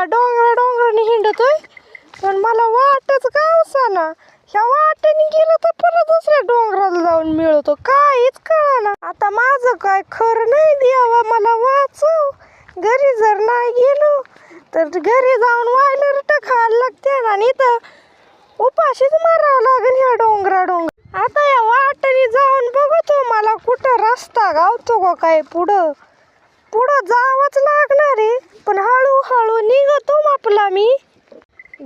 ह्या डोंगरा डोंगराने हिंडतोय. पण मला वाटच गावसाना ह्या वाटेने गेलं तर परत दुसऱ्या डोंगराला जाऊन मिळतो. काहीच कळाना. आता माझं काय खरं नाही द्यावा मला वाचव. घरी जर नाही गेलो तर घरी जाऊन वायला रट खायला लागते आणि इथं उपाशीच मारावं लागेल ह्या डोंगरा डोंगर. आता या वाटेने जाऊन बघतो मला कुठं रस्ता गावतो का काय पुढं. पुढं जावंच लागणार आहे. पण हळूहळू निघतो आपला मी.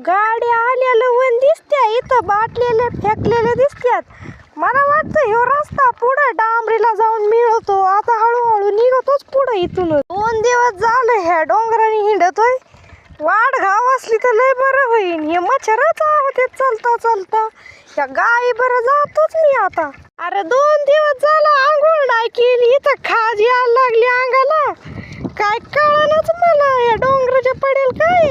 गाड्या आलेलं वन दिसत्या इथं बाटलेले फेकलेले दिसत्यात. मला वाटतं ह्यो रस्ता पुढं डांबरीला जाऊन मिळतो. आता हळूहळू निघतोच पुढं इथून दोन दिवस झालं ह्या डोंगराने हिंडतोय. वाढ घाव असली तर लय बरं होईन. हे मच्छरच होते चालता चालता. या गाई बरं जातोच मी आता. अरे दोन दिवस झाला आंघोळ नाही केली. इथं खाज यायला लागली अंग काय कळलंच मला? या डोंगराच्या पडेल काय?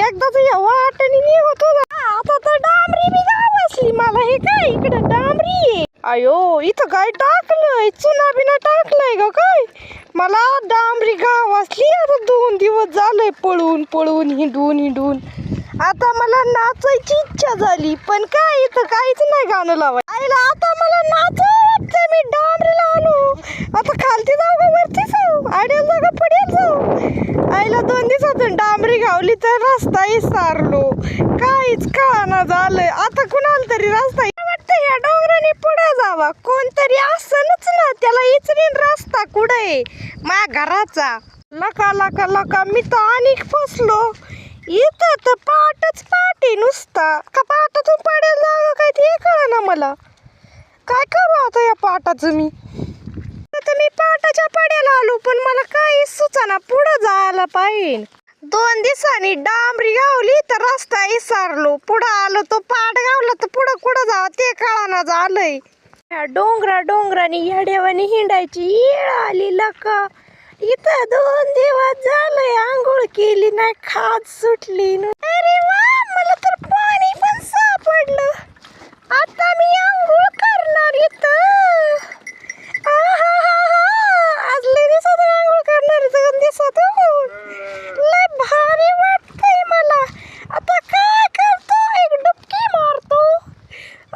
एकदाच या वाटणी निघत होता आता तर डांबरी बी गाव असली मला हे काय? इकडं डांबरी अयो इथं काय टाकलंय? चुना बिना टाकलंय ग काय? मला डांबरी गाव असली आता दोन दिवस झालंय पळून पळून हिंडून हिंडून. आता मला नाचायची इच्छा झाली पण काय? इथं काहीच नाही गाणं लावाय आईला आता मला नाचावं वाटतं मी डांबरीला आलो आता खालती जाऊ का वरती जाऊ आड्याला जाऊ का पडेल जाऊ आईला दोन दिवसातून डांबरी रस्ता विसारलो. काहीच कळाना झालंय. आता कुणाला तरी रस्ता वाटतं या डोंगराने पुढे जावा? कोणतरी असनच ना त्याला इचरीन रस्ता कुठे? माझ्या घराचा. लका लका लका मी तर अनेक फसलो. इथं तर पाटच पाटी नुसता. का पाटातून पडेल जागा काय ते कळना मला. काय करू आता या पाटाचं मी? तर मी पाटाच्या पड्याला आलो पण मला काही सुचना पुढं जायला पाहिजे. दोन दिवसांनी डांबरी गावली तर रस्ता इसारलो. पुढं आलो तो पाट गावला तर पुढं कुठं जावं ते कळाना झालंय. ह्या डोंगरा डोंगरानी ह्या देवानी हिंडायची येळ आली लका. इथं दोन दिवस झालंय आंघोळ केली नाही खाज सुटली. न. अरे वा मला तर पाणी पण सापडलं आता मी आंघोळ करणार इथं आहाहाहा. आज लय दिवसात आंघोळ करणार दोन दिवसात लय भारी वाटतंय मला आता काय करतो एक डुबकी मारतो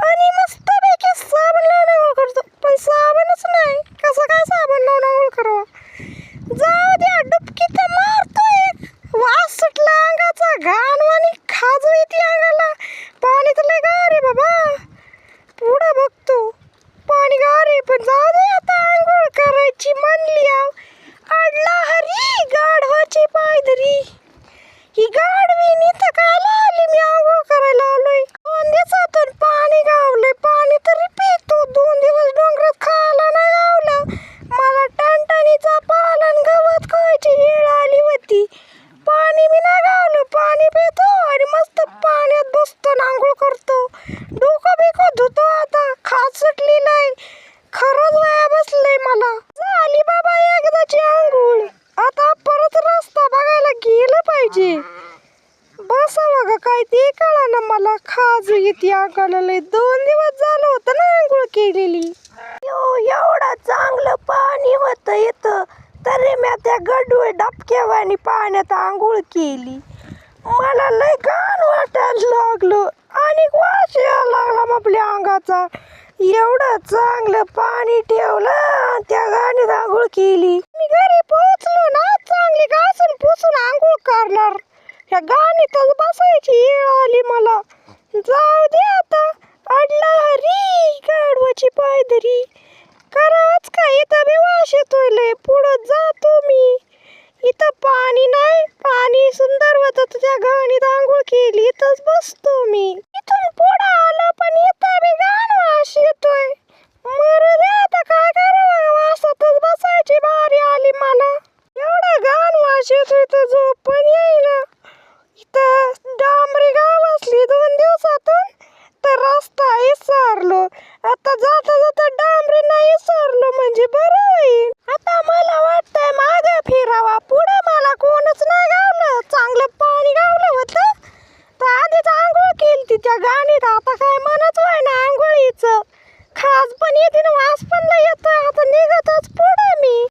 आणि मस्त पैकी साबण लावून आंघोळ करतो पण साबणच नाही कसं काय साबण लावून आंघोळ करावं जाऊ द्या डुबकी तर मारतो एक वास सुटला अंगाचा घाण आणि खाजू येते अंगाला. पाणी तर लय गार आहे बाबा. पुढं बघतो. पाणी गार आहे पण जाऊ दे आता आंघोळ करायची म्हणली आव. अडला हरी गाढवाची पायदरी ही गाढवी इथं काला आली मी आंघोळ करायला आलोय दोन दिवसातून पाणी गावलंय पाणी तरी पितो दोन दिवस डोंगरात खायला नाही गावलं मला टणटणीचा पालन गवत खायची वेळ आली होती पाणी बी नाही गावलं पाणी पितो आणि मस्त पाण्यात बसतो आणि आंघोळ करतो डोकं बिकं धुतो आता खात सुटली नाही खरंच वया बसलंय मला. झाली बाबा एकदाची आंघोळ. आता परत रस्ता बघायला गेलं पाहिजे. बसावं ग काय ते कळा ना मला. खाज येते अंगाला लय दोन दिवस झालं होतं ना आंघोळ केलेली. यो एवढं चांगलं पाणी होतं इथं. तरी मी त्या गडूळ डबक्यावानी पाण्यात आंघोळ केली. मला लय घाण वाटायला लागलं. आणि वास यायला लागला आपल्या अंगाचा. एवढं चांगलं पाणी ठेवलं त्या गाणीत आंघोळ केली. मी घरी पोहोचलो ना चांगली घासून पुसून आंघोळ करणार. ह्या गाणीतच बसायची येळ आली मला. जाऊ दे आता अडला हरी गाडवाची पायदरी. करावाच काय इथं बी वाश येतोय लय पुढं जातो मी. इथं पाणी नाही पाणी सुंदर होतं तुझ्या गाणीत आंघोळ केली इथंच बसतो मी. पाऊस येतोय तर झोप पण येईना. इथं डांबरी गाव असली दोन दिवसातून तर रस्ता विसरलो आता जाता जाता डांबरी नाही विसरलो म्हणजे बरं होईल. आता मला वाटतंय माग फिरावा. पुढे मला कोणच नाही गावलं. चांगलं पाणी गावलं होतं. तर आधीच आंघोळ केली तिच्या गाणीत. आता काय मनच व्हाय ना आंघोळीचं. खास पण येते ना वास पण नाही येतं आता निघतच पुढे मी.